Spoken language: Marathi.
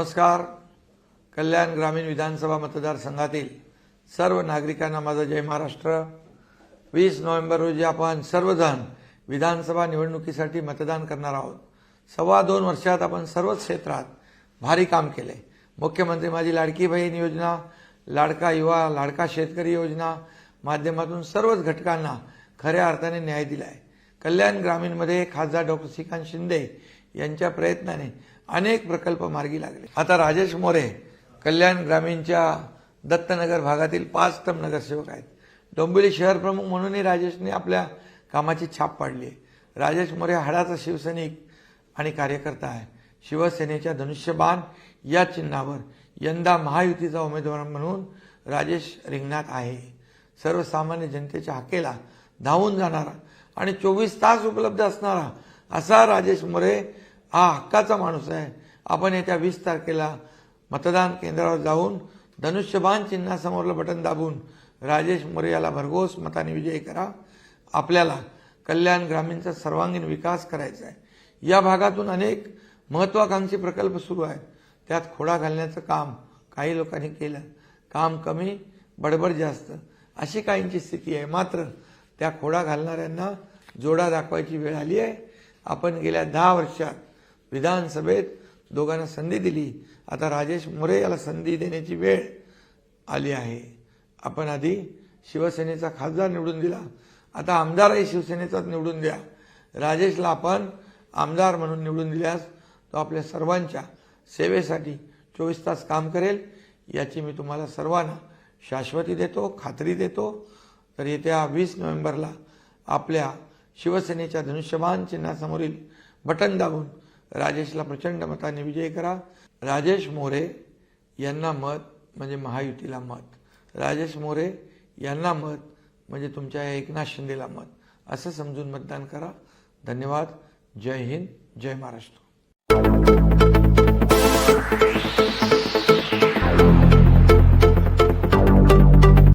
नमस्कार. कल्याण ग्रामीण विधानसभा मतदारसंघातील सर्व नागरिकांना माझा जय महाराष्ट्र. वीस नोव्हेंबर रोजी आपण सर्वजण विधानसभा निवडणुकीसाठी मतदान करणार आहोत. सव्वा दोन वर्षात आपण सर्वच क्षेत्रात भारी काम केले. मुख्यमंत्री माझी लाडकी बहीण योजना लाडका युवा लाडका शेतकरी योजना माध्यमातून सर्वच घटकांना खऱ्या अर्थाने न्याय दिला आहे कल्याण ग्रामीणमध्ये खासदार डॉक्टर श्रीकांत शिंदे यांच्या प्रयत्नाने अनेक प्रकल्प मार्गी लागले. आता राजेश मोरे कल्याण ग्रामीणच्या दत्तनगर भागातील पाच टम नगरसेवक आहेत. डोंबिवली शहर प्रमुख म्हणूनही राजेशने आपल्या कामाची छाप पाडली आहे. राजेश मोरे हाडाचा शिवसैनिक आणि कार्यकर्ता आहे. शिवसेनेच्या धनुष्यबाण या चिन्हावर यंदा महायुतीचा उमेदवार म्हणून राजेश रिंगणात आहे. सर्वसामान्य जनतेच्या हाकेला धावून जाणारा आणि चोवीस तास उपलब्ध असणारा असा राजेश मोरे हा हक्काचा माणूस आहे. आपण येत्या वीस तारखेला मतदान केंद्रावर जाऊन धनुष्यबाण चिन्हासमोरलं बटन दाबून राजेश मोरे याला भरघोस मताने विजयी करा. आपल्याला कल्याण ग्रामीणचा सर्वांगीण विकास करायचा आहे. या भागातून अनेक महत्वाकांक्षी प्रकल्प सुरू आहेत. त्यात खोडा घालण्याचं काम काही लोकांनी केलं. काम कमी बडबड जास्त अशी काहींची स्थिती आहे. मात्र त्या खोडा घालणाऱ्यांना जोडा दाखवायची वेळ आली आहे. आपण गेल्या दहा वर्षात विधानसभेत दोघांना संधी दिली. आता राजेश मोरे याला संधी देण्याची वेळ आली आहे. आपण आधी शिवसेनेचा खासदार निवडून दिला. आता आमदारही शिवसेनेचाच निवडून द्या. राजेशला आपण आमदार म्हणून निवडून दिल्यास तो आपल्या सर्वांच्या सेवेसाठी चोवीस तास काम करेल याची मी तुम्हाला सर्वांना शाश्वती देतो खात्री देतो. तर येत्या वीस नोव्हेंबरला आपल्या शिवसेनेच्या धनुष्यबाण चिन्हासमोरील बटन दाबून राजेशला प्रचंड मताने विजय करा. राजेश मोरे यांना मत म्हणजे महायुतीला मत. राजेश मोरे यांना मत म्हणजे तुमच्या एकनाथ शिंदेला मत. असं समजून मतदान करा. धन्यवाद. जय हिंद. जय महाराष्ट्र.